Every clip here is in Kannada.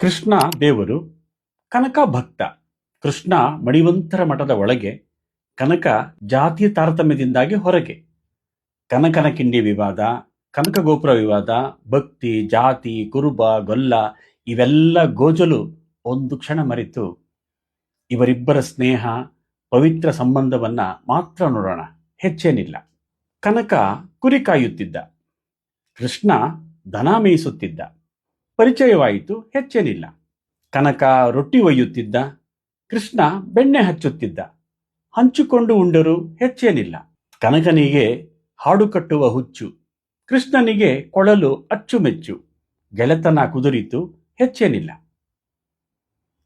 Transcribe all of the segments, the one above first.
ಕೃಷ್ಣ ದೇವರು ಕನಕ ಭಕ್ತ. ಕೃಷ್ಣ ಮಣಿವಂತರ ಮಠದ ಒಳಗೆ ಕನಕ ಜಾತಿಯ ತಾರತಮ್ಯದಿಂದಾಗಿ ಹೊರಗೆ. ಕನಕನ ಕಿಂಡಿ ವಿವಾದ, ಕನಕ ಗೋಪುರ ವಿವಾದ, ಭಕ್ತಿ, ಜಾತಿ, ಕುರುಬ, ಗೊಲ್ಲ ಇವೆಲ್ಲ ಗೋಜಲು ಒಂದು ಕ್ಷಣ ಮರೆತು ಇವರಿಬ್ಬರ ಸ್ನೇಹ, ಪವಿತ್ರ ಸಂಬಂಧವನ್ನ ಮಾತ್ರ ನೋಡೋಣ. ಹೆಚ್ಚೇನಿಲ್ಲ. ಕನಕ ಕುರಿ ಕಾಯುತ್ತಿದ್ದ. ಕೃಷ್ಣ ದನ ಮೇಯಿಸುತ್ತಿದ್ದ. ಪರಿಚಯವಾಯಿತು ಹೆಚ್ಚೇನಿಲ್ಲ ಕನಕ ರೊಟ್ಟಿ ಒಯ್ಯುತ್ತಿದ್ದ, ಕೃಷ್ಣ ಬೆಣ್ಣೆ ಹಚ್ಚುತ್ತಿದ್ದ. ಹಂಚಿಕೊಂಡು ಉಂಡರು ಹೆಚ್ಚೇನಿಲ್ಲ ಕನಕನಿಗೆ ಹಾಡು ಕಟ್ಟುವ ಹುಚ್ಚು, ಕೃಷ್ಣನಿಗೆ ಕೊಳಲು ಅಚ್ಚುಮೆಚ್ಚು, ಗೆಳೆತನ ಕುದುರಿತು ಹೆಚ್ಚೇನಿಲ್ಲ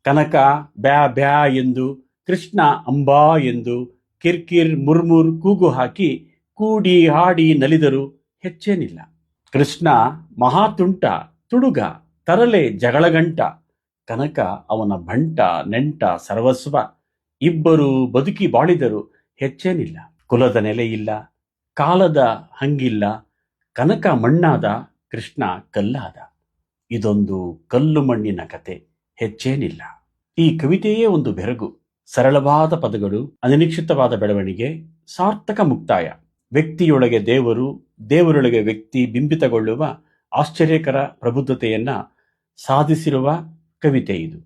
ಕನಕ ಬ್ಯಾ ಬ್ಯಾ ಎಂದು, ಕೃಷ್ಣ ಅಂಬಾ ಎಂದು, ಕಿರ್ಕಿರ್ ಮುರ್ಮುರ್ ಕೂಗು ಹಾಕಿ, ಕೂಡಿ ಹಾಡಿ ನಲಿದರು ಹೆಚ್ಚೇನಿಲ್ಲ ಕೃಷ್ಣ ಮಹಾತುಂಟ, ತುಡುಗ ತರಲೆ ಜಗಳಗಂಟ, ಕನಕ, ಅವನ ಬಂಟ, ನೆಂಟ, ಸರ್ವಸ್ವ, ಇಬ್ಬರು ಬದುಕಿ ಬಾಳಿದರು ಹೆಚ್ಚೇನಿಲ್ಲ. ಕುಲದ ನೆಲೆಯಿಲ್ಲ ಕಾಲದ ಹಂಗಿಲ್ಲ, ಕನಕ ಮಣ್ಣಾದ, ಕೃಷ್ಣ ಕಲ್ಲಾದ. ಇದೊಂದು ಕಲ್ಲು ಮಣ್ಣಿನ ಕತೆ, ಹೆಚ್ಚೇನಿಲ್ಲ. ಈ ಕವಿತೆಯೇ ಒಂದು ಬೆರಗು, ಸರಳವಾದ ಪದಗಳು, ಅನಿರೀಕ್ಷಿತವಾದ ಬೆಳವಣಿಗೆ, ಸಾರ್ಥಕ ಮುಕ್ತಾಯ. ವ್ಯಕ್ತಿಯೊಳಗೆ ದೇವರು, ದೇವರೊಳಗೆ ವ್ಯಕ್ತಿ ಬಿಂಬಿತಗೊಳ್ಳುವ ಆಶ್ಚರ್ಯಕರ ಪ್ರಬುದ್ಧತೆಯನ್ನು ಸಾಧಿಸಿರುವ ಕವಿತೆ ಇದು.